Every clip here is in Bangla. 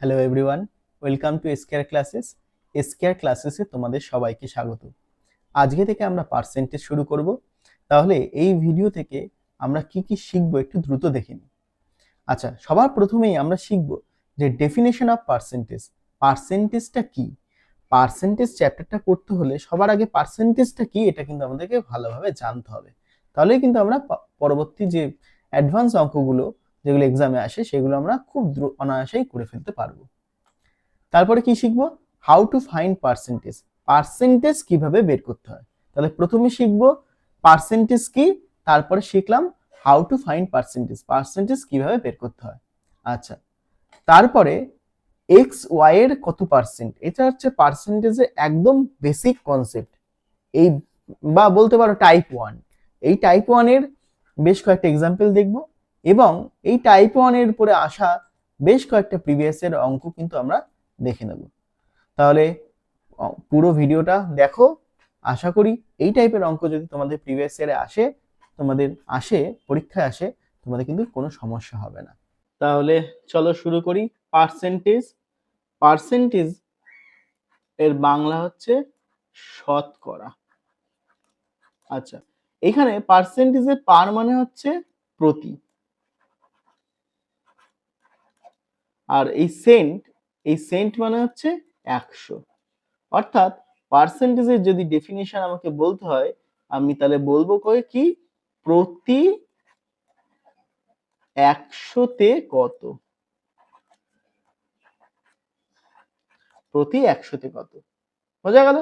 Hello everyone welcome to S square classes S square ক্লাসেসে তোমাদের সবাইকে স্বাগত। আজকে থেকে আমরা পার্সেন্টেজ শুরু করব। তাহলে এই ভিডিও থেকে আমরা কি কি শিখব একটু দ্রুত দেখে নিই। আচ্ছা সবার প্রথমেই আমরা শিখব যে ডেফিনেশন অফ পার্সেন্টেজ পার্সেন্টেজটা কি? পার্সেন্টেজ চ্যাপ্টারটা করতে হলে সবার আগে পার্সেন্টেজটা কি, এটা কিন্তু আমাদেরকে ভালোভাবে জানতে হবে। তাহলেই কিন্তু আমরা পরবর্তী যে অ্যাডভান্স অঙ্কগুলো যেগুলো এক্সামে আসে, সেগুলো আমরা খুব অনায়াসেই করে ফেলতে পারব। তারপরে কি শিখব? How to find percentage percentage কীভাবে বের করতে হয়? তাহলে প্রথমে শিখব পার্সেন্টেজ কি, তারপরে শিখলাম how to find percentage percentage কীভাবে বের করতে হয়? আচ্ছা তারপরে এক্স ওয়াই এর কত পার্সেন্ট এটা হচ্ছে পার্সেন্টেজের একদম বেসিক কনসেপ্ট এই, বা বলতে পারো টাইপ ওয়ান এই টাইপ ওয়ানের বেশ কয়েকটা এক্সাম্পল দেখব। এবং এই টাইপ ওয়ানের উপরে আসা বেশ কয়েকটা প্রিভিয়াস এর অঙ্ক কিন্তু আমরা দেখে নেব। তাহলে পুরো ভিডিওটা দেখো। আশা করি এই টাইপের অঙ্ক যদি তোমাদের প্রিভিয়াস ইয়ারে আসে, তোমাদের আসে, পরীক্ষায় আসে, তোমাদের কিন্তু কোনো সমস্যা হবে না। তাহলে চলো শুরু করি। পার্সেন্টেজ পার্সেন্টেজ এর বাংলা হচ্ছে শতকরা। আচ্ছা এখানে পার্সেন্টেজের পার মানে হচ্ছে প্রতি। আর এই সেন্ট এই সেন্ট মানে হচ্ছে একশো। অর্থাৎ পার্সেন্টেজের যদি ডেফিনিশন আমাকে বলতে হয়, আমি তাহলে বলব কয়ে কি? প্রতি একশোতে কত? প্রতি একশোতে কত? বোঝা গেল?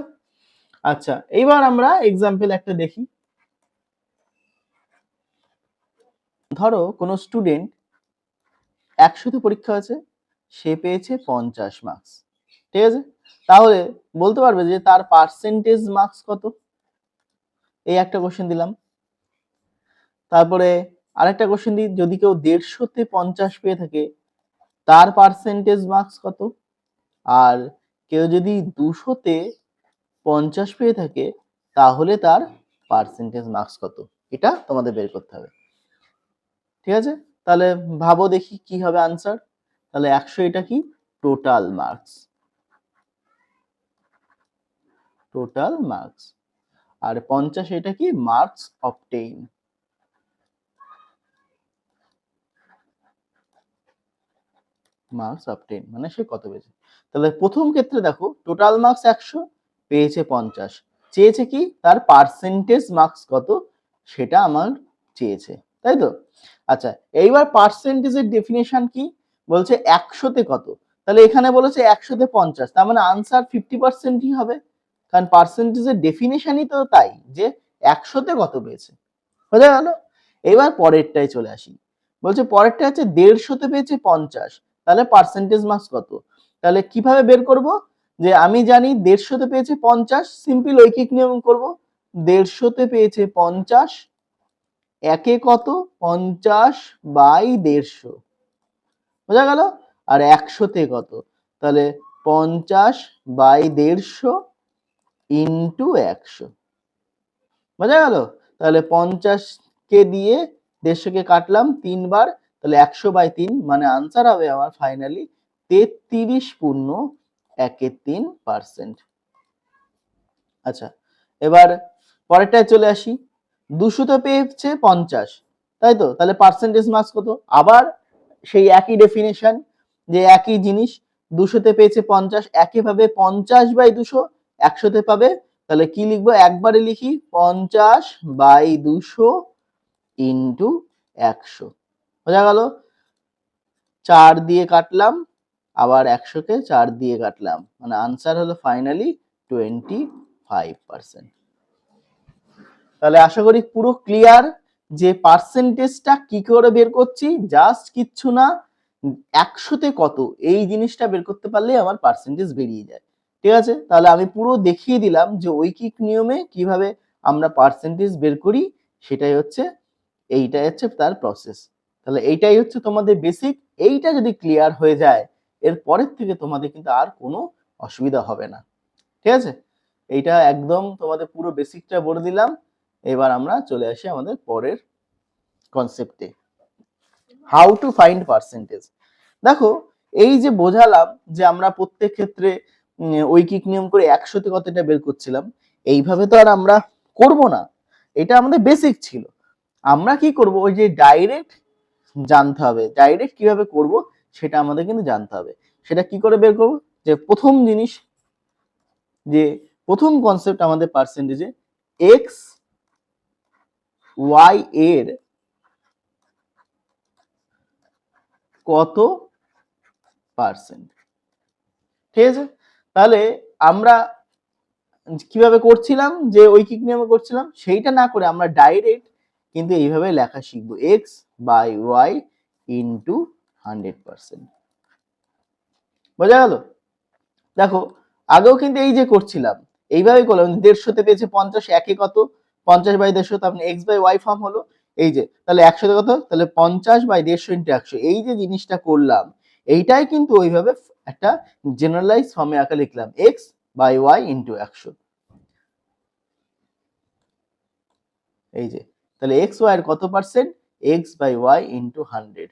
আচ্ছা এইবার আমরা এক্সাম্পল একটা দেখি। ধরো কোনো স্টুডেন্ট একশোতে পরীক্ষা আছে সে পেয়েছে পঞ্চাশ মার্কস ঠিক আছে? তাহলে বলতে পারবে যে তার পার্সেন্টেজ মার্কস কত? এই একটা কোশ্চেন দিলাম। তারপরে আরেকটা কোশ্চেন দিই, যদি কেউ দেড়শোতে পঞ্চাশ পেয়ে থাকে, তার পার্সেন্টেজ মার্কস কত? আর কেউ যদি দুশোতে পঞ্চাশ পেয়ে থাকে, তাহলে তার পার্সেন্টেজ মার্কস কত? এটা তোমাদের বের করতে হবে। ঠিক আছে? তাহলে ভাবো দেখি কি হবে আনসার তাহলে একশো এটা কি? টোটাল মার্কস টোটাল মার্কস আর পঞ্চাশ এটা কি? মার্কস অবটেইন মার্কস অবটেইন মানে সে কত পেয়েছে? তাহলে প্রথম ক্ষেত্রে দেখো টোটাল মার্কস একশো, পেয়েছে পঞ্চাশ। চেয়েছে কি? তার পার্সেন্টেজ মার্কস কত? সেটা আমার চেয়েছে। তাই তো? আচ্ছা এইবার পার্সেন্টেজের ডেফিনেশন কি? বলছে একশোতে কত? তাহলে এখানে বলেছে একশোতে পঞ্চাশ, তার মানে আনসার ফিফটি পার্সেন্টই হবে। কারণ পার্সেন্টেজের ডেফিনেশনই তো তাই, যে একশোতে কত পেয়েছে। বোঝা গেল? এবার পরেরটায় চলে আসি। বলছে পরেরটা হচ্ছে দেড়শোতে পেয়েছে পঞ্চাশ, তাহলে পার্সেন্টেজ মার্কস কত? তাহলে কীভাবে বের করব? যে আমি জানি দেড়শোতে পেয়েছে পঞ্চাশ সিম্পল ঐকিক নিয়ম করব। দেড়শোতে পেয়েছে পঞ্চাশ, একে কত? পঞ্চাশ বাই দেড়শো। বোঝা গেল? আর একশোতে কত? তাহলে পঞ্চাশ বাই দেড়শো ইন্টু একশো। বোঝা গেল? তাহলে পঞ্চাশকে দিয়ে দেড়শোকে কাটলাম তিনবার, তাহলে একশো বাই তিন মানে আনসার হবে আমার ফাইনালি তেত্রিশ পূর্ণ একে তিন পার্সেন্ট আচ্ছা এবার পরেরটায় চলে আসি। দুশোতে পেয়েছে পঞ্চাশ, তাই তো? তাহলে পার্সেন্টেজ মার্কস কত? আবার সেই একই ডেফিনেশন যে একই জিনিস দুশোতে পেয়েছে পঞ্চাশ, একইভাবে পঞ্চাশ বাই দুশো একশোতে পাবে। তাহলে কি লিখব? একবারে লিখি, পঞ্চাশ বাই দুশো ইন্টু একশো। বোঝা গেল? চার দিয়ে কাটলাম, আবার একশোকে চার দিয়ে কাটলাম। মানে আনসার হলো ফাইনালি টোয়েন্টি ফাইভ পার্সেন্ট তাহলে আশা করি পুরো ক্লিয়ার যে পার্সেন্টেজটা কি করে বের করছি? জাস্ট কিচ্ছু না, একশোতে কত? এই জিনিসটা বের করতে পারলে আমার পার্সেন্টেজ বেরিয়ে যায়। ঠিক আছে? তাহলে আমি পুরো দেখিয়ে দিলাম যে ঐকিক নিয়মে কীভাবে আমরা পার্সেন্টেজ বের করি, সেটাই হচ্ছে, এইটাই হচ্ছে তার প্রসেস তাহলে এইটাই হচ্ছে তোমাদের বেসিক এইটা যদি ক্লিয়ার হয়ে যায়, এর পরের থেকে তোমাদের কিন্তু আর কোনো অসুবিধা হবে না। ঠিক আছে? এইটা একদম তোমাদের পুরো বেসিকটা বলে দিলাম। এবার আমরা চলে আসি আমাদের পরের কনসেপ্টে হাউ টু ফাইন্ড পার্সেন্টেজ দেখো, এই যে বোঝালাম যে আমরা প্রত্যেক ক্ষেত্রে ঐকিক নিয়ম করে একশোতে কতটা বের করছিলাম, এইভাবে তো আর আমরা করব না। এটা আমাদের বেসিক ছিল। আমরা কি করব? ওই যে ডাইরেক্ট জানতে হবে। ডাইরেক্ট কীভাবে করব? সেটা আমাদের কিন্তু জানতে হবে। সেটা কি করে বের করব? যে প্রথম জিনিস, যে প্রথম কনসেপ্ট আমাদের পার্সেন্টেজে এক্স ওয়াই এর কত পার্সেন্ট ঠিক আছে? তাহলে আমরা কীভাবে করছিলাম? যে ঐকিক নিয়মে করছিলাম, সেইটা না করে আমরা ডাইরেক্ট কিন্তু এইভাবে লেখা শিখব। X by y into hundred percent বোঝা গেল? দেখো, আগেও কিন্তু এই যে করছিলাম, এইভাবে করলাম। দেড়শোতে পেয়েছে পঞ্চাশ, একে কত? পঞ্চাশ বাই দেড়শো তার মানে এক্স বাই ওয়াই ফর্ম হলো। এই যে, তাহলে একশোতে কত? তাহলে পঞ্চাশ বাই দেড়শো ইন্টু একশো। এই যে জিনিসটা করলাম, এইটাই কিন্তু ওইভাবে একটা জেনারেলাইজ ফর্মে আঁকা লিখলাম। এক্স বাই ওয়াই ইন্টু একশো। এই যে, তাহলে এক্স ওয়াই এর কত percent x by y into hundred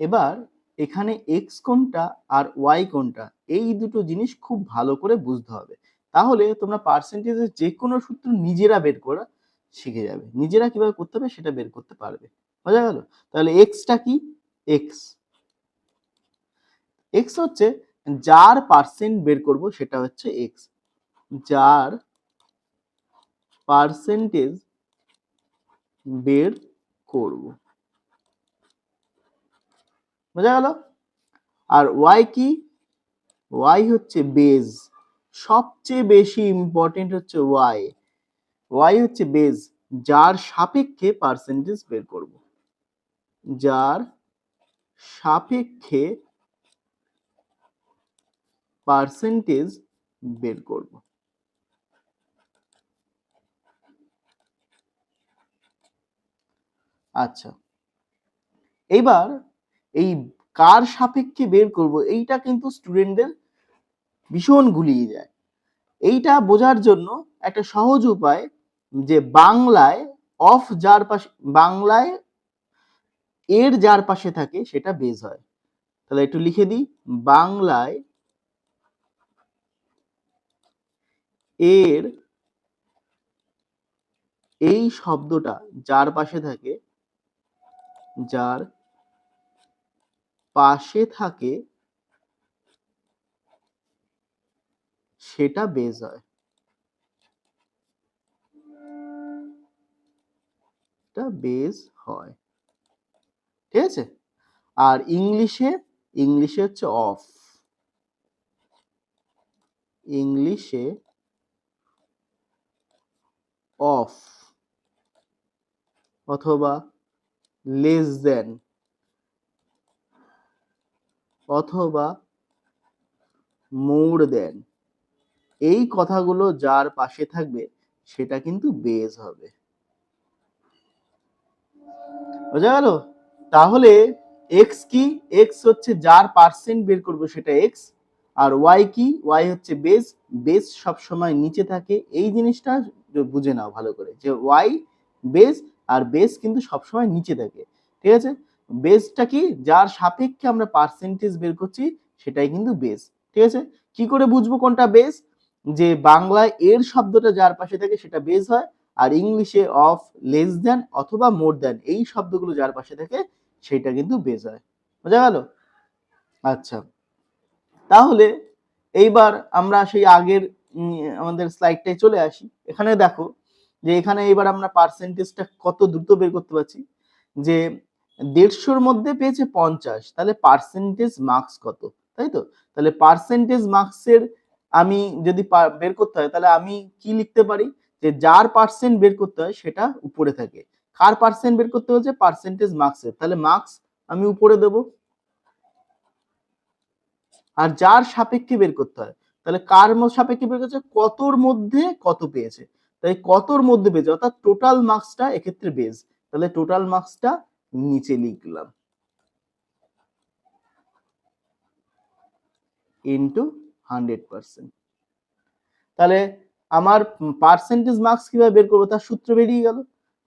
এবার এখানে এক্স কোনটা আর ওয়াই কোনটা? এই দুটো জিনিস খুব ভালো করে বুঝতে হবে। তাহলে তোমরা পার্সেন্টেজের যে কোনো সূত্র নিজেরা বের করা শিখে যাবে। নিজেরা কীভাবে করতে হবে সেটা বের করতে পারবে। বোঝা গেল? তাহলে এক্সটা কি? এক্স এক্স হচ্ছে যার পার্সেন্ট বের করব সেটা হচ্ছে এক্স যার পার্সেন্টেজ বের করব। বোঝা গেল? আর ওয়াই কি? ওয়াই হচ্ছে বেজ সবচেয়ে বেশি ইম্পর্টেন্ট হচ্ছে ওয়াই ওয়াই হচ্ছে বেজ যার সাপেক্ষে পার্সেন্টেজ বের করব। যার সাপেক্ষে পার্সেন্টেজ বের করব। আচ্ছা এইবার এই কার সাপেক্ষে বের করব, এইটা কিন্তু স্টুডেন্টদের ভীষণ গুলিয়ে যায়। এইটা বোঝার জন্য একটা সহজ উপায় যে বাংলায় অফ যার পাশে, বাংলায় এর যার পাশে থাকে সেটা বেজ হয়। তাহলে একটু লিখে দিই। বাংলায় এর এই শব্দটা যার পাশে থাকে, যার পাশে থাকে সেটা বেজ হয়। এটা বেজ হয়। ঠিক আছে? আর ইংলিশে ইংলিশে হচ্ছে অফ। ইংলিশে অফ অথবা লেস দেন অথবা মোর দেন। এই কথাগুলো যার পাশে থাকবে, সেটা কিন্তু বেজ হবে। বোঝা গেল? তাহলে এক্স কি? এক্স হচ্ছে যার পার্সেন্ট বের করব সেটা এক্স আর ওয়াই কি? ওয়াই হচ্ছে বেস বেস সব সময় নিচে থাকে। এই জিনিসটা বুঝে নাও ভালো করে, যে ওয়াই বেস আর বেস কিন্তু সবসময় নিচে থাকে। ঠিক আছে? বেসটা কি? যার সাপেক্ষে আমরা পার্সেন্টেজ বের করছি, সেটাই কিন্তু বেস ঠিক আছে? কি করে বুঝব কোনটা বেস যে বাংলায় এর শব্দটা যার পাশে থাকে সেটা বেজ হয়, আর ইংলিশে অফ লেস দেন অথবা মোর দেন এই শব্দগুলো যার পাশে থাকে সেটা কিন্তু বেজ হয়। বোঝা গেল? আচ্ছা। তাহলে এইবার আমরা সেই আগের আমাদের স্লাইডটায় চলে আসি। এখানে দেখো যে এখানে এবার আমরা পার্সেন্টেজটা কত দ্রুত বের করতে পারছি? যে দেড়শোর মধ্যে পেয়েছে পঞ্চাশ, তাহলে পার্সেন্টেজ মার্কস কত? তাই তো? তাহলে পার্সেন্টেজ মার্কসের আমি যদি বের করতে হয়, তাহলে আমি কি লিখতে পারি? যে যার পার্সেন্ট বের করতে হয়, সেটা উপরে থাকে। কার পার্সেন্ট বের করতে হচ্ছে পার্সেন্টেজ মার্কসের তাহলে মার্কস আমি উপরে দেব। আর যার সাপেক্ষে বের করতে হয়, তাহলে কার সাপেক্ষে বের করছে কতর মধ্যে কত পেয়েছে? তাই কতর মধ্যে পেয়েছে? অর্থাৎ টোটাল মার্কসটা এক্ষেত্রে বেজ তাহলে টোটাল মার্কসটা নিচে লিখলাম। Into hundred percent. তাহলে আমার পার্সেন্টেজ মার্কস কীভাবে বের করব? তার সূত্র বেরিয়ে গেল।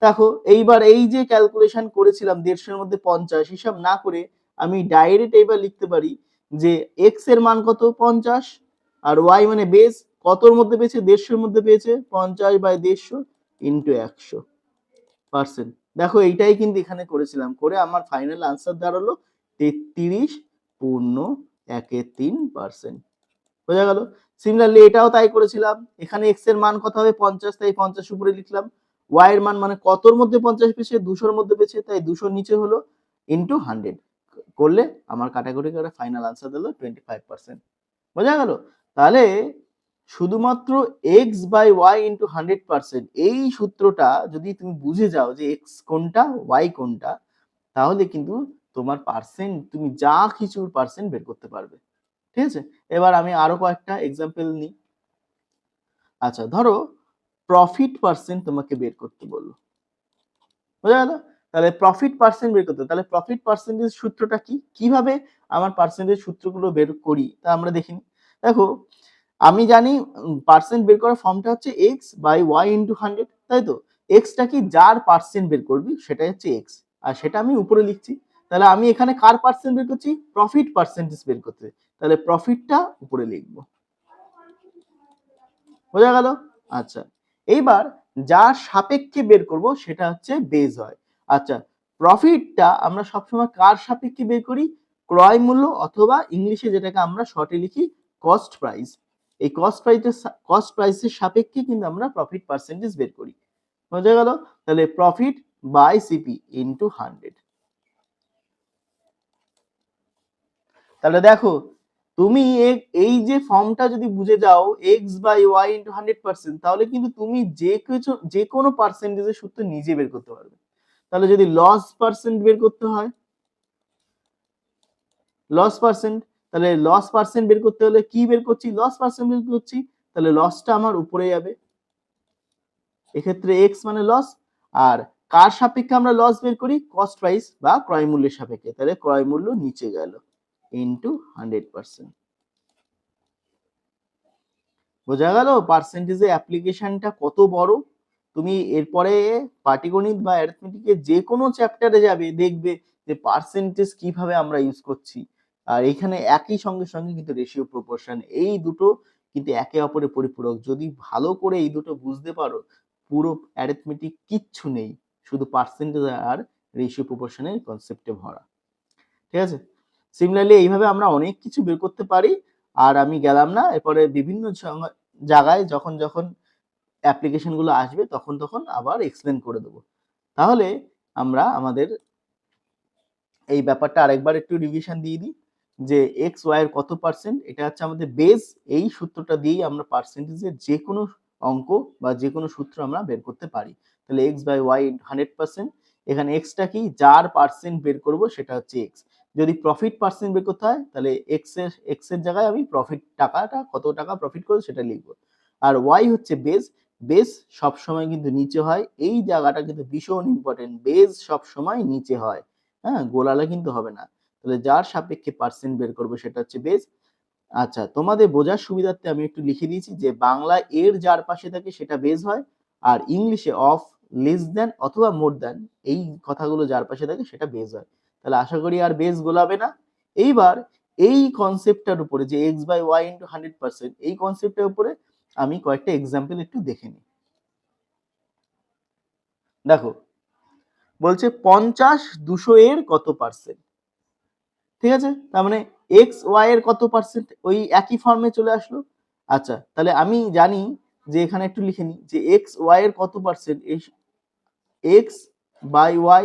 দেখো, এইবার এই যে ক্যালকুলেশন করেছিলাম, দেড়শোর মধ্যে পঞ্চাশ, হিসাব না করে আমি ডাইরেক্ট এইবার লিখতে পারি যে এক্সের মান কত? পঞ্চাশ। আর ওয়াই মানে বেস কতর মধ্যে পেয়েছে? দেড়শোর মধ্যে পেয়েছে পঞ্চাশ বাই দেড়শো ইন্টু একশো পার্সেন্ট দেখো, এইটাই কিন্তু এখানে করেছিলাম। করে আমার ফাইনাল আনসার দাঁড়াল তেত্রিশ পূর্ণ একের তিন পার্সেন্ট বোঝা গেল? সিমিলারলি এটাও তাই করেছিলাম। এখানে এক্সের মান কত হবে? পঞ্চাশ, তাই পঞ্চাশ উপরে লিখলাম। ওয়াই এর মান মানে কতর মধ্যে পঞ্চাশ পেয়েছে দুশোর মধ্যে পেয়েছে তাই দুশোর নিচে হলো ইন্টু হান্ড্রেড করলে আমার কাটাকুটি করে ফাইনাল আনসার দিল টোয়েন্টি ফাইভ পার্সেন্ট বোঝা গেল? তাহলে শুধুমাত্র x by y into hundred percent এই সূত্রটা যদি তুমি বুঝে যাও যে এক্স কোনটা ওয়াই কোনটা, তাহলে কিন্তু তোমার পার্সেন্ট তুমি যা কিছুর পার্সেন্ট বের করতে পারবে। ঠিক আছে? এবার আমি আরও কয়েকটা এক্সাম্পল নিই। আচ্ছা ধরো প্রফিট পার্সেন্ট তোমাকে বের করতে বলল। বোঝা গেল? তাহলে প্রফিট পার্সেন্ট বের করতে, তাহলে প্রফিট পার্সেন্টেজ সূত্রটা কি? কীভাবে আমার পার্সেন্টেজ সূত্রগুলো বের করি? তা আমরা দেখিনি। দেখো, আমি জানি পার্সেন্ট বের করার ফর্মটা হচ্ছে x by y into hundred তাই তো? এক্সটা কি যার পার্সেন্ট বের করবি? সেটাই হচ্ছে এক্স আর সেটা আমি উপরে লিখছি। তাহলে আমি এখানে কার পার্সেন্ট বের করছি? প্রফিট পার্সেন্টেজ বের করতে। তাহলে প্রফিটটা উপরে লিখব। বোঝা গেল? আচ্ছা এইবার যার সাপেক্ষে বের করব সেটা হচ্ছে বেজ হয়। আচ্ছা প্রফিটটা আমরা সবসময় কার সাপেক্ষে বের করি? ক্রয় মূল্য অথবা ইংলিশে যেটাকে আমরা শর্টে লিখি কস্ট প্রাইস এই কস্ট প্রাইসের কস্ট প্রাইসের সাপেক্ষে কিন্তু আমরা প্রফিট পার্সেন্টেজ বের করি। বোঝা গেল? তাহলে profit by CP into hundred তাহলে দেখো তুমি এই যে ফর্মটা যদি বুঝে যাও x by y into hundred percent তাহলে কিন্তু তুমি যে কিছু, যে কোনো পার্সেন্টেজের সূত্র নিজে বের করতে পারবে। তাহলে যদি লস পার্সেন্ট বের করতে হয় লস পার্সেন্ট তাহলে লস পার্সেন্ট বের করতে হলে কি বের করছি? লস পার্সেন্ট বের করছি, তাহলে লসটা আমার উপরে যাবে। এক্ষেত্রে এক্স মানে লস আর কার সাপেক্ষে আমরা লস বের করি? কস্ট প্রাইস বা ক্রয় মূল্যের সাপেক্ষে। তাহলে ক্রয় মূল্য নিচে গেল। ইন্টু হান্ড্রেড পার্সেন্ট বোঝা গেল? পার্সেন্টেজের অ্যাপ্লিকেশনটা কত বড়? তুমি এরপরে পাটিগণিত বা অ্যারিথমেটিকের যে কোনো চ্যাপ্টারে যাবে, দেখবে যে পার্সেন্টেজ কীভাবে আমরা ইউজ করছি। আর এখানে একই সঙ্গে সঙ্গে কিন্তু রেশিও প্রপোর্শন এই দুটো কিন্তু একে অপরের পরিপূরক। যদি ভালো করে এই দুটো বুঝতে পারো, পুরো অ্যারিথমেটিক কিচ্ছু নেই। শুধু পার্সেন্টেজ আর রেশিও প্রপোর্শনের কনসেপ্টে ভরা। ঠিক আছে? সিমিলারলি এইভাবে আমরা অনেক কিছু বের করতে পারি। আর আমি গেলাম না। এরপরে বিভিন্ন জায়গায় যখন যখন অ্যাপ্লিকেশনগুলো আসবে, তখন তখন আবার এক্সপ্লেন করে দেবো। তাহলে আমরা আমাদের এই ব্যাপারটা আরেকবার একটু রিভিশন দিয়ে দিই যে এক্স ওয়াই এর কত পার্সেন্ট এটা হচ্ছে আমাদের বেস এই সূত্রটা দিয়েই আমরা পার্সেন্টেজের যে কোনো অঙ্ক বা যে কোনো সূত্র আমরা বের করতে পারি। তাহলে x by y hundred percent এখানে এক্সটা কি? যার পার্সেন্ট বের করব সেটা হচ্ছে এক্স যদি প্রফিট পার্সেন্ট বের করতে হয়, তাহলে এক্সের এক্সের জায়গায় আমি প্রফিট টাকাটা, কত টাকা প্রফিট করব সেটা লিখব। আর ওয়াই হচ্ছে বেস বেস সবসময় কিন্তু নিচে হয়, এই জায়গাটা কিন্তু ভীষণ ইম্পর্টেন্ট বেস সবসময় নিচে হয় হ্যাঁ গোলালে কিন্তু হবে না। তাহলে যার সাপেক্ষে পার্সেন্ট বের করব সেটা হচ্ছে বেস আচ্ছা তোমাদের বোঝার সুবিধার্থে আমি একটু লিখে দিয়েছি যে বাংলা এর যার পাশে থাকে সেটা বেস হয়, আর ইংলিশে অফ লেস দেন অথবা মোর দেন এই কথাগুলো যার পাশে থাকে সেটা বেস হয়। তাহলে আশা করি আর বেস গোলাবে না। এইবার এই কনসেপ্টটার উপরে যে x by y into hundred percent এই কনসেপ্টের উপরে আমি কয়েকটা এক্সাম্পল একটু দেখে নিই। দেখো, বলছে পঞ্চাশ দুশো এর কত পার্সেন্ট ঠিক আছে? তার মানে এক্স ওয়াই এর কত পার্সেন্ট ওই একই ফর্মে চলে আসলো। আচ্ছা তাহলে আমি জানি যে এখানে একটু লিখে নিই যে এক্স ওয়াই এর কত percent x by y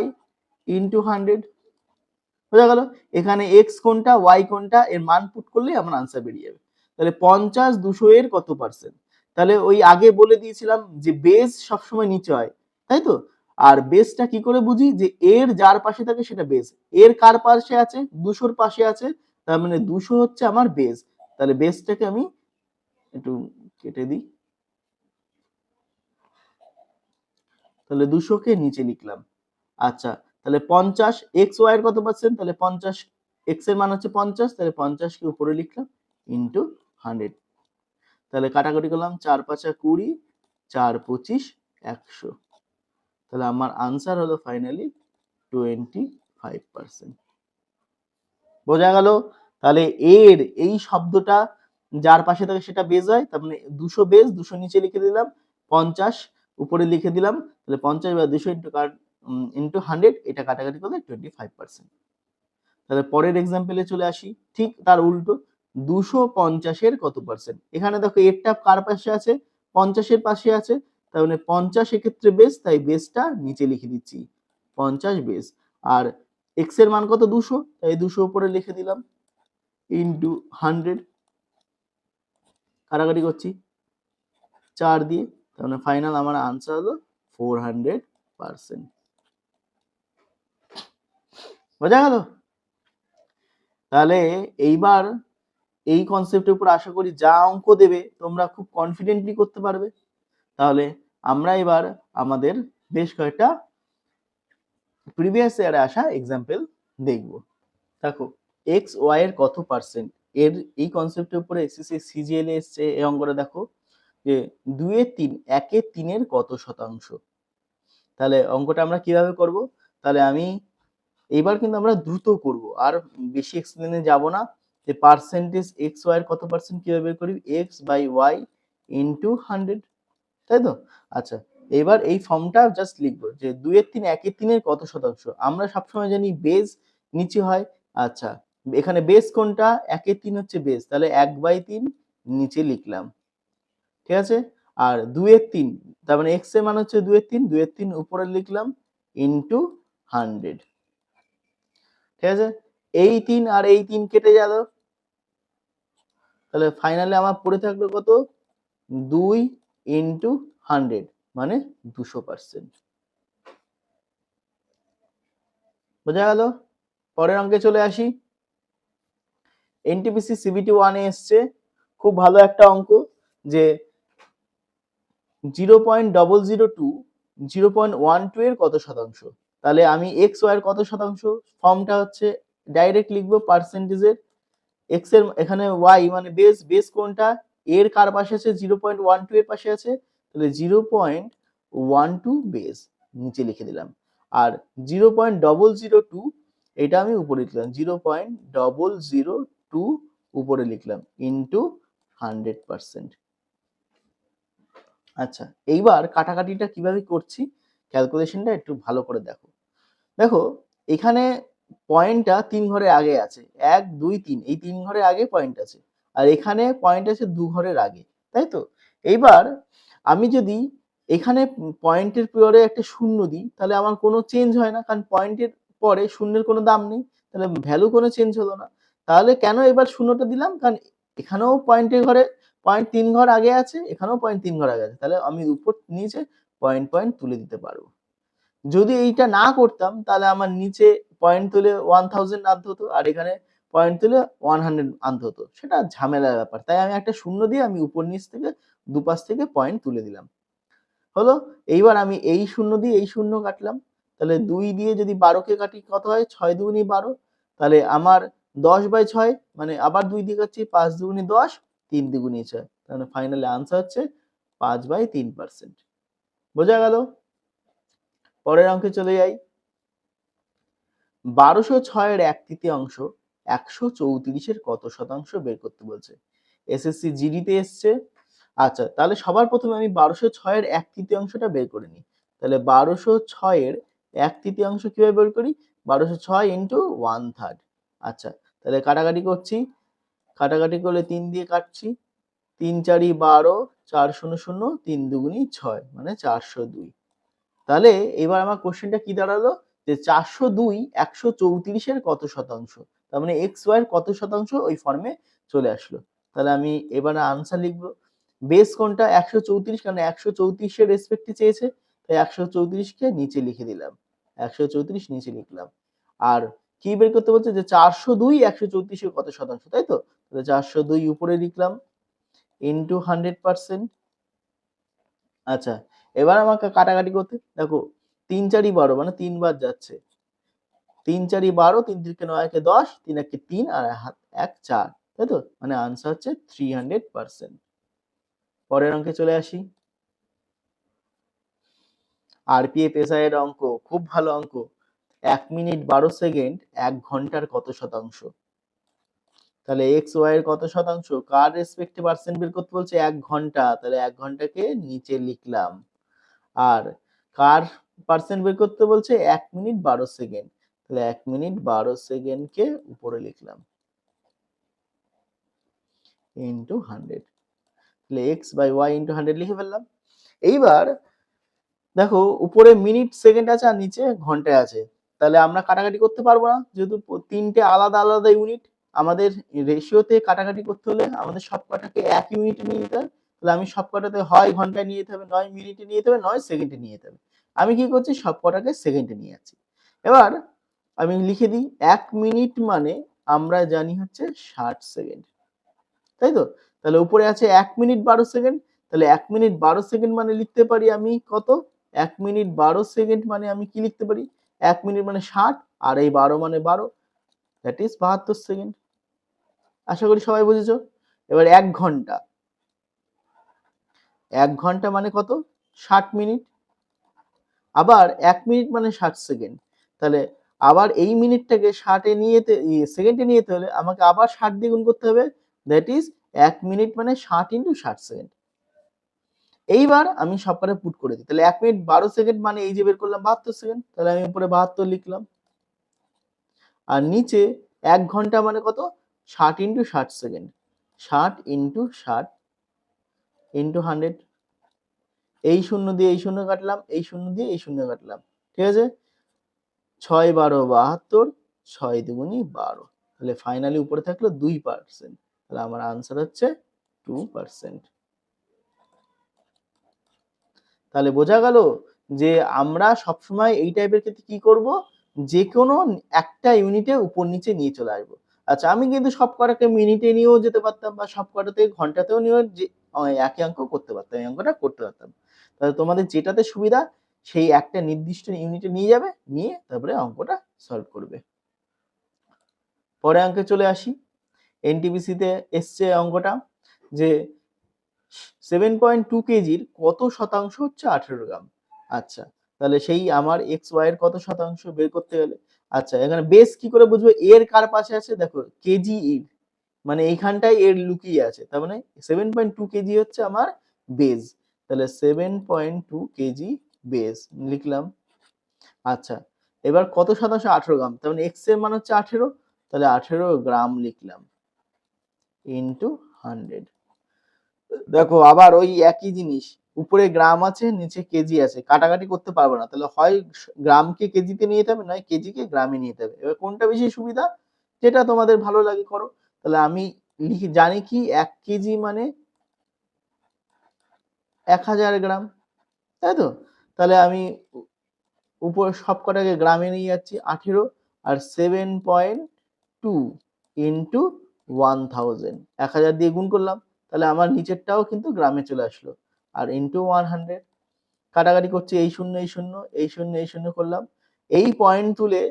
into hundred বোঝা গেল। এখানে এক্স কোনটা ওয়াই কোনটা, এর মান পুট করলেই আমার আনসার বেরিয়ে যাবে। তাহলে পঞ্চাশ দুশো এর কত পার্সেন্ট তাহলে ওই আগে বলে দিয়েছিলাম যে বেস সবসময় নিচে হয়, তাই তো? আর বেসটা কি করে বুঝি? যে এর যার পাশে থাকে সেটা বেস এর কার পাশে আছে? দুশোর পাশে আছে। তার মানে দুশো হচ্ছে আমার বেস তাহলে বেসটাকে আমি একটু কেটে দিই। তাহলে দুশোকে নিচে লিখলাম। আচ্ছা তাহলে পঞ্চাশ এক্স ওয়াই এর কত পার্সেন্ট তাহলে পঞ্চাশ এক্সের মান হচ্ছে পঞ্চাশ, তাহলে পঞ্চাশকে উপরে লিখলাম ইন্টু হান্ড্রেড তাহলে কাটাকাটি করলাম চার পাঁচা কুড়ি, চার পঁচিশ, একশো। তাহলে আমার আনসার হলো ফাইনালি টোয়েন্টি ফাইভ পার্সেন্ট বোঝা গেল? তাহলে এর এই শব্দটা যার পাশে থাকে সেটা বেজ হয়, তার মানে দুশো বেজ, দুশো নিচে লিখে দিলাম, পঞ্চাশ উপরে লিখে দিলাম, তাহলে পঞ্চাশ বা দুশো ইন্টু ইন্টু হান্ড্রেড এটা কাটাকাটি করলে টোয়েন্টি ফাইভ পার্সেন্ট তাহলে পরের এক্সাম্পলে চলে আসি। ঠিক তার উল্টো, দুশো পঞ্চাশের কত পার্সেন্ট এখানে দেখো এরটা কার পাশে আছে? পঞ্চাশের পাশে আছে। তার মানে পঞ্চাশ এক্ষেত্রে বেস তাই বেসটা নিচে লিখে দিচ্ছি। পঞ্চাশ বেস আর এক্সের মান কত? দুশো। তাই দুশো উপরে লিখে দিলাম। ইন্টু হান্ড্রেড কাটাকাটি করছি। চার দিয়ে। তার মানে ফাইনাল আমার আনসার হলো ফোর হান্ড্রেড পার্সেন্ট বোঝা গেল? তাহলে এইবার এই কনসেপ্টের উপর আশা করি যা অঙ্ক দেবে তোমরা খুব কনফিডেন্টলি করতে পারবে। তাহলে আমরা এবার আমাদের বেশ কয়েকটা প্রিভিয়াস ইয়ারে আসা এক্সাম্পল দেখব। দেখো এক্স ওয়াই এর কত পার্সেন্ট এর এই কনসেপ্টের উপরে এসএসসি সিজিএল এসছে, এই অঙ্কটা দেখো, যে দুয়ে তিন, একে তিনের কত শতাংশ? তাহলে অঙ্কটা আমরা কীভাবে করব? তাহলে আমি এইবার কিন্তু আমরা দ্রুত করব। আর বেশি এক্সপ্লেনে যাব না যে পার্সেন্টেজ এক্স ওয়াই এর কত পার্সেন্ট কীভাবে বের করি? X by y into hundred তাই তো? আচ্ছা এবার এই ফর্মটা জাস্ট লিখব যে দুইয়ের তিন একের তিনের কত শতাংশ? আমরা সবসময় জানি বেজ নিচে হয়। আচ্ছা এখানে বেস কোনটা? একের তিন হচ্ছে বেস তাহলে এক বাই তিন নিচে লিখলাম। ঠিক আছে? আর দুইয়ের তিন, তার মানে এক্সের মান হচ্ছে দুইয়ের তিন দুইয়ের তিন উপরে লিখলাম ইন্টু হান্ড্রেড ঠিক আছে? এই তিন আর এই তিন কেটে গেল তাহলে ফাইনালি আমার পড়ে থাকল কত? দুই ইন্টু হান্ড্রেড মানে দুশো পার্সেন্ট বোঝা গেল? পরের অঙ্কে চলে আসি। এনটিপিসি সিবিটি ওয়ানে এসছে। খুব ভালো একটা অঙ্ক যে zero point double zero two zero point one two এর কত শতাংশ? তাহলে আমি এক্স ওয়াই এর কত শতাংশ? ফর্মটা হচ্ছে ডাইরেক্ট লিখব পার্সেন্টেজের এক্সের এখানে ওয়াই মানে বেস বেস কোনটা? এর কার পাশে আছে? জিরো পয়েন্ট ওয়ান টু এর পাশে আছে। তাহলে zero point one two base নিচে লিখে দিলাম। আর zero point double zero two এটা আমি উপরে লিখলাম। Zero point double zero two উপরে লিখলাম ইন্টু হান্ড্রেড পার্সেন্ট আচ্ছা এইবার কাটাকাটিটা কীভাবে করছি? ক্যালকুলেশনটা একটু ভালো করে দেখো। দেখো, এখানে পয়েন্টটা তিন ঘরে আগে আছে। এক, দুই, তিন, এই তিন ঘরে আগে পয়েন্ট আছে। আর এখানে পয়েন্ট আছে দু ঘরের আগে, তাই তো? এইবার আমি যদি এখানে পয়েন্টের পরে একটা শূন্য দিই, তাহলে আমার কোনো চেঞ্জ হয় না, কারণ পয়েন্টের পরে শূন্যের কোনো দাম নেই, তাহলে ভ্যালু কোনো চেঞ্জ হলো না। তাহলে কেন এবার শূন্যটা দিলাম? কারণ এখানেও পয়েন্টের ঘরে পয়েন্ট তিন ঘর আগে আছে, এখানেও পয়েন্ট তিন ঘর আগে আছে। তাহলে আমি উপর, নিচে পয়েন্ট পয়েন্ট তুলে দিতে পারব। যদি এইটা না করতাম, তাহলে আমার নিচে পয়েন্ট তুলে ওয়ান থাউজেন্ড আনতে হতো, আর এখানে পয়েন্ট তুলে ওয়ান হান্ড্রেড আনতে হতো। সেটা ঝামেলার ব্যাপার। তাই আমি একটা শূন্য দিয়ে আমি উপর নিচ থেকে দুপাশ থেকে পয়েন্ট তুলে দিলাম। হলো? এইবার আমি এই শূন্য দিয়ে এই শূন্য কাটলাম। তাহলে দুই দিয়ে যদি বারোকে কাটি, কত হয়? ছয় দুগুনি বারো। তাহলে আমার দশ বাই ছয় মানে আবার দুই দিয়ে কাটছি, পাঁচ দুগুনি দশ, তিন দুগুনি ছয়। তাহলে ফাইনালি আনসার হচ্ছে পাঁচ বাই তিন পার্সেন্ট বোঝা গেল? পরের অঙ্কে চলে যাই। বারোশো ছয়ের এক তৃতীয়াংশ একশো চৌত্রিশের কত শতাংশ বের করতে বলছে? এসএসসি জিডিতে এসছে। আচ্ছা তাহলে সবার প্রথমে আমি বারোশো ছয়ের এক তৃতীয়াংশটা বের করে নিই। তাহলে বারোশো ছয়ের এক তৃতীয়াংশ কীভাবে বের করি? বারোশো ছয় ইন্টু ওয়ান থার্ড আচ্ছা তাহলে কাটাকাটি করছি। কাটাকাটি করলে তিন দিয়ে কাটছি। তিন চারি বারো চার শূন্য শূন্য তিন দুগুনি ছয় মানে চারশো দুই। তাহলে এবার আমার কোশ্চেনটা কি দাঁড়াল? যে চারশো দুই একশো চৌত্রিশের কত শতাংশ? তার মানে এক্স ওয়াই কত শতাংশ ওই ফর্মে চলে আসলো। তাহলে আমি এবারে আনসার লিখব। বেস কোনটা? একশো চৌত্রিশ, কারণ একশো চৌত্রিশের রেসপেক্টে চেয়েছে, তাই একশো চৌত্রিশকে নিচে লিখে দিলাম। একশো চৌত্রিশ নিচে লিখলাম। আর কি বের করতে বলছে? যে চারশো দুই একশো চৌত্রিশের কত শতাংশ, তাই তো? চারশো দুই উপরে লিখলাম। ইন্টু হান্ড্রেড পার্সেন্ট আচ্ছা এবার আমাকে কাটাকাটি করতে, দেখো, তিন চারি বারো মানে তিনবার যাচ্ছে। তিন চারি বারো, তিন তিনকে নয় একে দশ, তিন একে তিন, আর এক চার, তাই তো? মানে আনসার হচ্ছে থ্রি হান্ড্রেড পার্সেন্ট পরের অঙ্কে চলে আসি। আরপিএফ এর অঙ্ক, খুব ভালো অঙ্ক। এক মিনিট বারো সেকেন্ড, এক ঘণ্টার কত শতাংশ? তাহলে এক্স ওয়াই এর কত শতাংশ? কার রেসপেক্টে পার্সেন্ট বের করতে বলছে? এক ঘণ্টা। তাহলে এক ঘন্টাকে নিচে লিখলাম। আর কার পার্সেন্ট বের করতে বলছে? এক মিনিট বারো সেকেন্ড। তাহলে এক মিনিট বারো সেকেন্ডকে উপরে লিখলাম। ইন্টু হান্ড্রেড তাহলে x by y into hundred লিখে ফেললাম। এইবার দেখো, উপরে মিনিট, সেকেন্ড আছে আর নিচে ঘন্টায় আছে। তাহলে আমরা কাটাকাটি করতে পারব না, যেহেতু তিনটে আলাদা আলাদা ইউনিট আমাদের রেশিওতে কাটাকাটি করতে হলে আমাদের সব কটাকে এক ইউনিটে নিয়ে যেতে হবে। তাহলে আমি সব কটাতে হয় ঘন্টায় নিয়ে যেতে হবে, নয় মিনিটে নিয়ে যেতে হবে, নয় সেকেন্ডে নিয়ে যেতে হবে। আমি কি করছি? সব কটাকে সেকেন্ডে নিয়ে যাচ্ছি। এবার আমি লিখে দিই, এক মিনিট মানে আমরা জানি হচ্ছে ষাট সেকেন্ড তাই তো? তাহলে উপরে আছে এক মিনিট বারো সেকেন্ড তাহলে এক মিনিট বারো সেকেন্ড মানে লিখতে পারি আমি কত? এক মিনিট বারো সেকেন্ড মানে আমি কি লিখতে পারি? এক মিনিট মানে ষাট, আর এই বারো মানে বারো। দ্যাট ইজ বাহাত্তর সেকেন্ড আশা করি সবাই বুঝেছ? এবার এক ঘণ্টা। এক ঘণ্টা মানে কত? ষাট মিনিট। আবার এক মিনিট মানে ষাট সেকেন্ড। তাহলে আবার এই মিনিটটাকে ষাটে নিয়ে সেকেন্ডে নিয়ে যেতে হলে আমাকে আবার ষাট দিয়ে গুণ করতে হবে। দ্যাট ইজ এক মিনিট মানে ষাট ইন্টু ষাট সেকেন্ড। এইবার আমি সবকটা পুট করে দিই। তাহলে এক মিনিট বারো সেকেন্ড মানে এই যে বের করলাম বাহাত্তর সেকেন্ড। তাহলে আমি উপরে বাহাত্তর লিখলাম। আর নিচে এক ঘণ্টা মানে কত? ষাট ইন্টু ষাট সেকেন্ড ষাট ইন্টু ষাট ইন্টু হান্ড্রেড এই শূন্য দিয়ে এই শূন্য কাটলাম, এই শূন্য দিয়ে এই শূন্য কাটলাম, ঠিক আছে? ছয় বারো বাহাত্তর, ছয় দুগুনি বারো। তাহলে ফাইনালি উপরে থাকল দুই পার্সেন্ট তাহলে আমার আনসার হচ্ছে টু পার্সেন্ট তাহলে বোঝা গেল যে আমরা সবসময় এই টাইপের ক্ষেত্রে কি করব? যে কোনো একটা ইউনিটে উপর নিচে নিয়ে চলে আসব। আচ্ছা আমি কিন্তু সব কটাকে মিনিটে নিয়েও যেতে পারতাম বা সব কটাতে ঘন্টাতেও নিয়েও যে একই অঙ্ক করতে পারতাম, এই অঙ্কটা করতে পারতাম। তাহলে তোমাদের যেটাতে সুবিধা, সেই একটা নির্দিষ্ট ইউনিটে নিয়ে যাবে, নিয়ে তারপরে অঙ্কটা সলভ করবে। পরে অঙ্কে চলে আসি। এনটিপিসিতে এসছে অঙ্কটা যে সেভেন পয়েন্ট টু কেজির কত শতাংশ হচ্ছে আঠেরো গ্রাম? আচ্ছা তাহলে সেই আমার এক্স ওয়াই এর কত শতাংশ বের করতে গেলে আচ্ছা এখানে বেস কি করে বুঝব? এর কার পাশে আছে? দেখো, কেজি এর মানে এইখানটায় এর লুকিয়ে আছে। তার মানে সেভেন পয়েন্ট টু কেজি হচ্ছে আমার বেজ তাহলে seven point two KG base লিখলাম। আচ্ছা এবার কত শতাংশ? আঠেরো গ্রাম। তার মানে এক্সের মান হচ্ছে আঠেরো। তাহলে আঠেরো গ্রাম লিখলাম। ইন্টু হান্ড্রেড দেখো, আবার ওই একই জিনিস। উপরে গ্রাম আছে, নিচে কেজি আছে। কাটাকাটি করতে পারব না। তাহলে হয় গ্রামকে কেজিতে নিয়ে যেতে হবে, নয় কেজিকে গ্রামে নিয়ে যেতে হবে। এবার কোনটা বেশি সুবিধা? যেটা তোমাদের ভালো লাগে করো। তাহলে আমি লিখি, জানি কি এক কেজি মানে এক হাজার গ্রাম। তাই তো? তাহলে আমি উপর সব কটাকে গ্রামে নিয়ে যাচ্ছি, আঠেরো আর seven point two into one thousand এক হাজার দিয়ে গুণ করলাম। তাহলে আমার নিচেরটাও কিন্তু গ্রামে চলে আসলো। আর ইন্টু ওয়ান হান্ড্রেড কাটাকাটি করছি এই শূন্য এই শূন্য এই শূন্য এই শূন্য করলাম। এই পয়েন্ট তুলে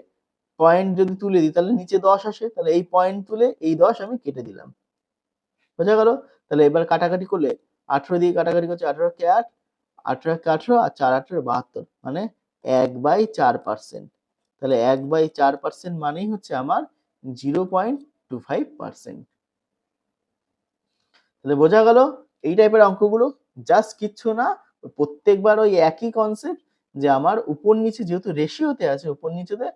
পয়েন্ট যদি তুলে দিই, তাহলে নিচে দশ আসে, তাহলে এই পয়েন্ট তুলে এই দশ আমি কেটে দিলাম। বোঝা গেল? তাহলে এবার কাটাকাটি করলে আঠেরো দিয়ে কাটাকাটি করছে আঠেরো কে আট, আঠেরো কে আঠেরো আর চার আঠেরো বাহাত্তর মানে এক বাই চার পার্সেন্ট তাহলে এক বাই চার পার্সেন্ট মানেই হচ্ছে আমার zero point two five percent তাহলে বোঝা গেল? এই টাইপের অঙ্কগুলো জাস্ট কিচ্ছু না, প্রত্যেকবার ওই একই কনসেপ্ট যে আমার উপর নিচে যেহেতু রেশিওতে আছে, উপর নিচেতে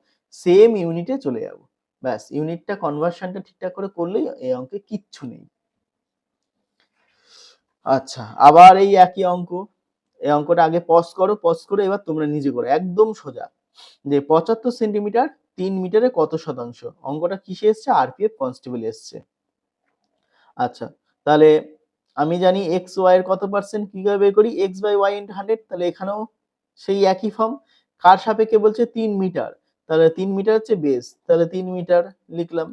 সেম ইউনিটে চলে যাব। ব্যাস ইউনিটটা কনভার্সনটা ঠিকঠাক করে করলেই এই অঙ্কে কিচ্ছু নেই। আচ্ছা আবার এই একই অঙ্ক। এই অঙ্কটা আগে পজ করো পজ করে এবার তোমরা নিজে করো। একদম সোজা। যে পঁচাত্তর সেন্টিমিটার তিন মিটারে কত শতাংশ? অঙ্কটা কিসে এসছে? আরপিএফ কনস্টেবল এসছে। আচ্ছা তাহলে আমি জানি এক্স ওয়াই এর কত পার্সেন্ট কীভাবে বের করি? X by y into hundred তাহলে এখানেও সেই একই ফর্ম কার সাপেক্ষে বলছে? তিন মিটার। তাহলে তিন মিটার হচ্ছে বেস তাহলে তিন মিটার লিখলাম।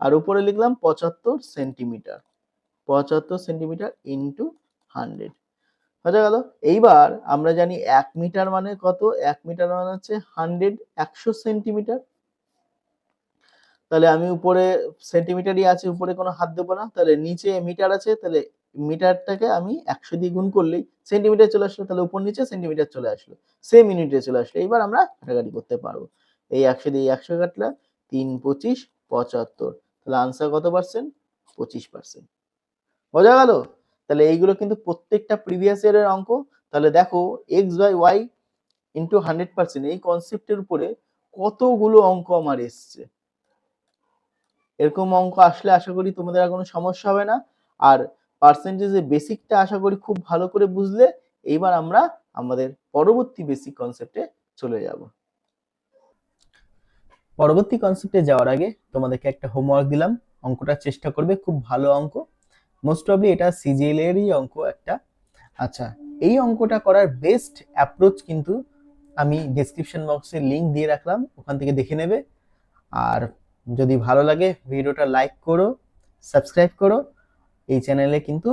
আর উপরে লিখলাম পঁচাত্তর সেন্টিমিটার পঁচাত্তর সেন্টিমিটার ইন্টু হান্ড্রেড বোঝা গেল। এইবার আমরা জানি এক মিটার মানে কত? এক মিটার মানে হচ্ছে হান্ড্রেড একশো সেন্টিমিটার তাহলে আমি উপরে সেন্টিমিটারই আছে, উপরে কোনো হাত দেবো না। তাহলে নিচে মিটার আছে, তাহলে মিটারটাকে আমি একশো দিয়ে গুণ করলেই সেন্টিমিটার চলে আসলো, তাহলে উপর নিচে সেন্টিমিটার চলে আসলো সেম ইউনিটে চলে আসলো। এইবার আমরা কাটাকাটি করতে পারব। এই একশো দিয়ে একশো কাটলে তিন পঁচিশ পঁচাত্তর, তাহলে আনসার কত পার্সেন্ট পঁচিশ পার্সেন্ট বোঝা গেল? তাহলে এইগুলো কিন্তু প্রত্যেকটা প্রিভিয়াস ইয়ারের অঙ্ক। তাহলে দেখো x by y into hundred percent এই কনসেপ্টের উপরে কতগুলো অঙ্ক আমার এসছে। এরকম অঙ্ক আসলে আশা করি তোমাদের আর কোনো সমস্যা হবে না। আর পার্সেন্টেজের বেসিকটা আশা করি খুব ভালো করে বুঝলে, এইবার আমরা আমাদের পরবর্তী বেসিক কনসেপ্টে চলে যাব। পরবর্তী কনসেপ্টে যাওয়ার আগে তোমাদেরকে একটা হোমওয়ার্ক দিলাম, অঙ্কটা চেষ্টা করবে, খুব ভালো অঙ্ক। মোস্ট প্রবলি এটা সিজিএল এরই অঙ্ক একটা। আচ্ছা এই অঙ্কটা করার বেস্ট অ্যাপ্রোচ কিন্তু আমি ডেসক্রিপশন বক্সে লিংক দিয়ে রাখলাম, ওখান থেকে দেখে নেবে। আর যদি ভালো লাগে ভিডিওটা লাইক করো সাবস্ক্রাইব করো এই চ্যানেলে কিন্তু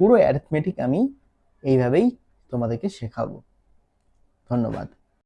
পুরো অ্যারিথমেটিক আমি এইভাবেই তোমাদেরকে শেখাবো। ধন্যবাদ।